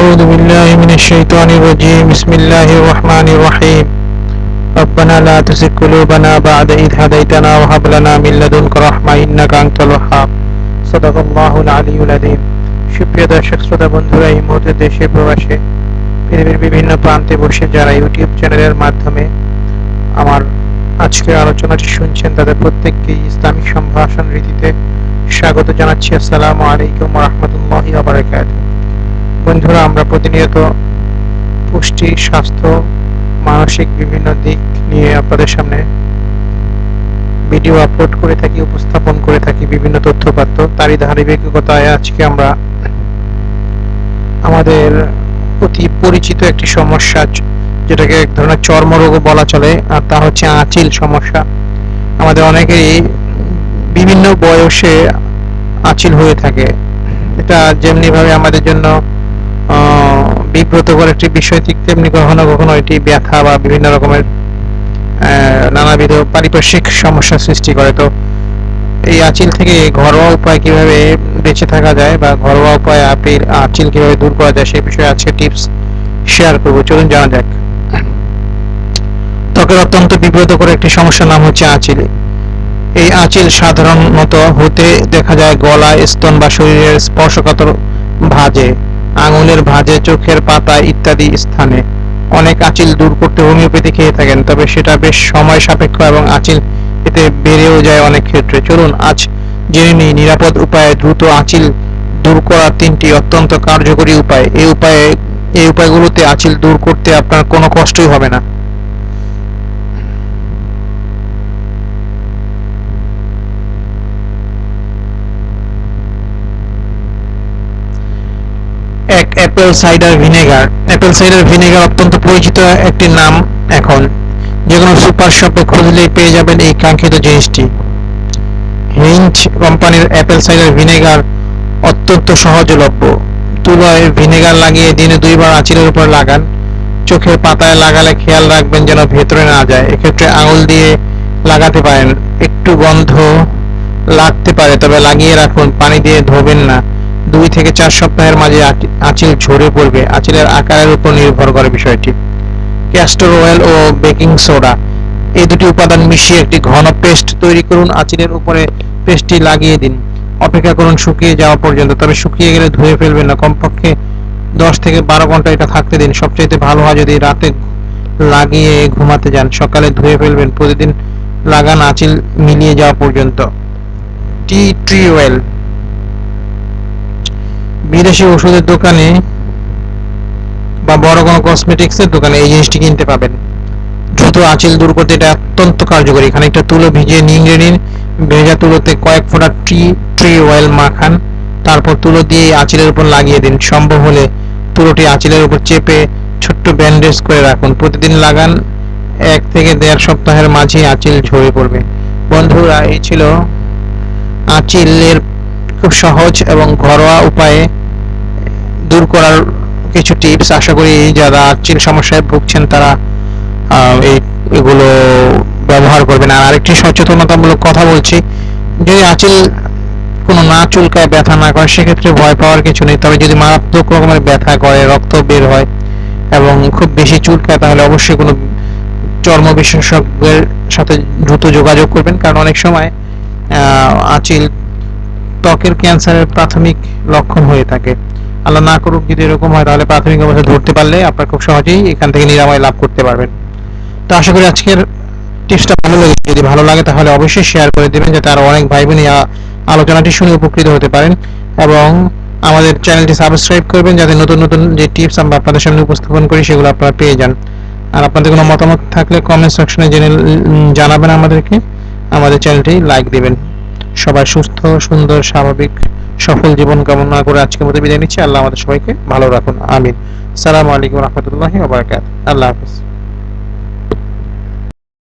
أعوذ بالله من الشيطان الرجيم بسم الله الرحمن الرحيم ربنا لا تزغ قلوبنا بعد إذ هديتنا وهب لنا من لدنك رحمة إنك أنت الوهاب صدق الله العلي العظيم সুপ্রিয় দর্শক শ্রোতা বন্ধুরা এই মুহূর্তে দেশে প্রবাসে পৃথিবীর বিভিন্ন প্রান্তে বসে যারা ইউটিউব চ্যানেলের মাধ্যমে আমার আজকের আলোচনাটি শুনছেন তাদের প্রত্যেককে ইসলামিক সম্ভাষণ রীতিতে স্বাগত জানাচ্ছি আসসালামু আলাইকুম রহমতুল্লাহ বারাকাত বন্ধুরা, আমরা প্রতিনিয়ত পুষ্টি, স্বাস্থ্য, মানসিক বিভিন্ন দিক নিয়ে আপনাদের সামনে ভিডিও আপলোড করে থাকি, উপস্থাপন করে থাকি বিভিন্ন তথ্যপাত্র। তারই ধারাবাহিকতায় আজকে আমরা আমাদের অতি পরিচিত একটি সমস্যা, যেটাকে এক ধরনের চর্মরোগও বলা চলে, আর তা হচ্ছে আঁচিল সমস্যা। আমাদের অনেকেরই বিভিন্ন বয়সে আঁচিল হয়ে থাকে। এটা যেমনি ভাবে আমাদের জন্য আহ, বিব্রতকর একটি বিষয় ঠিক তেমনি কখনো কখনো এটি ব্যথা বা বিভিন্ন রকমের নানাবিধ পারিপার্শ্বিক সমস্যা সৃষ্টি করে। তো এই আঁচিল থেকে ঘরোয়া উপায় কীভাবে বেঁচে থাকা যায় বা ঘরোয়া উপায়ে আপনি আঁচিল কীভাবে দূর করা যায় সেই বিষয়ে আজকে টিপস শেয়ার করব। চলুন জানা যাক। ত্বকের অত্যন্ত বিব্রত করে একটি সমস্যার নাম হচ্ছে আঁচিল। এই আঁচিল সাধারণত হতে দেখা যায় গলা স্তন বা শরীরের স্পর্শকাতর ভাঁজে। আঙুলের ভাঁজে, চোখের পাতা ইত্যাদি স্থানে। অনেক আঁচিল দূর করতে হোমিওপ্যাথি খেয়ে থাকেন, তবে সেটা বেশ সময় সাপেক্ষ এবং আঁচিল এতে বেড়েও যায় অনেক ক্ষেত্রে। চলুন, আজ জেনে নিই নিরাপদ উপায়ে দ্রুত আঁচিল দূর করার তিনটি অত্যন্ত কার্যকরী উপায়। এই উপায়ে, এই উপায়গুলোতে আঁচিল দূর করতে আপনার কোনো কষ্টই হবে না। Apple cider vinegar apple cider vinegar অত্যন্ত পরিচিত একটি নাম এখন। যে কোনো সুপার শপে খুঁজলেই পেয়ে যাবেন এই কাঙ্ক্ষিত জিনিসটি। হিঞ্চ কোম্পানির অ্যাপেল সাইডার ভিনেগার অত্যন্ত সহজলভ্য। তুলায় ভিনেগার লাগিয়ে দিনে দুইবার আঁচিলের উপর লাগান। চোখের পাতায় লাগালে খেয়াল রাখবেন যেন ভেতরে না যায়। এক্ষেত্রে আঙুল দিয়ে লাগাতে পারেন। একটু গন্ধ লাগতে পারে, তবে লাগিয়ে রাখুন। পানি দিয়ে ধোবেন না। দুই থেকে চার সপ্তাহের মাঝে আঁচি- আঁচিল ঝরে পড়বে। আঁচিলের আকারের উপর নির্ভর করে বিষয়টি। ক্যাস্টর অয়েল ও বেকিং সোডা। এই দুটি উপাদান মিশিয়ে একটি ঘন পেস্ট তৈরি করুন। আঁচিলের উপরে পেস্টটি লাগিয়ে দিন। অপেক্ষা করুন শুকিয়ে যাওয়া পর্যন্ত, তবে শুকিয়ে গেলে ধুয়ে ফেলবেন না। কমপক্ষে দশ থেকে বারো ঘণ্টা এটা থাকতে দিন। সবচাইতে ভালো হয় যদি রাতে লাগিয়ে ঘুমাতে যান। সকালে ধুয়ে ফেলবেন। প্রতিদিন লাগান আঁচিল মিলিয়ে যাওয়া পর্যন্ত। Tea tree oil. বিদেশি ওষুধের দোকানে বা বড় কোনো কসমেটিক্সের দোকানে এই জিনিসটি কিনতে পাবেন। দ্রুত আঁচিল দূর করতে এটা অত্যন্ত কার্যকরী। এখানে একটা তুলো ভিজিয়ে নিংড়ে নিন। ভেজা তুলোতে কয়েক ফোঁটা টি ট্রি অয়েল মাখান। তারপর তুলো দিয়ে আঁচিলের উপর লাগিয়ে দিন। সম্ভব হলে তুলোটি আঁচিলের উপর চেপে ছোট্ট ব্যান্ডেজ করে রাখুন। প্রতিদিন লাগান এক থেকে দেড় সপ্তাহের মাঝে আঁচিল ঝরে পড়বে। বন্ধুরা, এই ছিল আঁচিলের খুব সহজ এবং ঘরোয়া উপায়ে করার কিছু টিপস আশা করি যারা আর্চিল সমস্যায় ভুগছেন তারা এই, এগুলো ব্যবহার করবেন। আর আরেকটি সচেতনতামূলক কথা বলছি, যদি আঁচিল কোনো না চুলকায় ব্যথা না করে, সেক্ষেত্রে ভয় পাওয়ার কিছু নেই। তবে যদি মারাত্মক রকমের ব্যথা করে, রক্ত বের হয় এবং খুব বেশি চুলকায়, তাহলে অবশ্যই কোনো চর্ম বিশেষজ্ঞের সাথে দ্রুত যোগাযোগ করবেন। কারণ অনেক সময় আঁচিল ত্বকের ক্যান্সারের প্রাথমিক লক্ষণ হয়ে থাকে। আল্লাহ না করুক যদি এরকম হয় তাহলে প্রাথমিক অবস্থায় ধরতে পারলে আপনার খুব সহজেই এখান থেকে নিরাময় লাভ করতে পারবেন। তো আশা করি আজকের টিপসটা ভালো লাগে যদি ভালো লাগে তাহলে অবশ্যই শেয়ার করে দেবেন যাতে আরও অনেক ভাই বোন আলোচনাটি শুনে উপকৃত হতে পারেন এবং আমাদের চ্যানেলটি সাবস্ক্রাইব করবেন যাতে নতুন নতুন যে টিপস আমরা আপনাদের সামনে উপস্থাপন করি সেগুলো আপনারা পেয়ে যান। আর আপনাদের কোনো মতামত থাকলে কমেন্ট সেকশনে জেনে জানাবেন আমাদেরকে। আমাদের চ্যানেলটি লাইক দিবেন। সবাই সুস্থ, সুন্দর, স্বাভাবিক সফল জীবন কামনা করে আজকের মতো বিদায় নিচ্ছি। আল্লাহ আমাদের সবাইকে ভালো রাখুন। আমিন। সালামু আলাইকুম রহমতুল্লাহি আল্লাহ হাফেজ।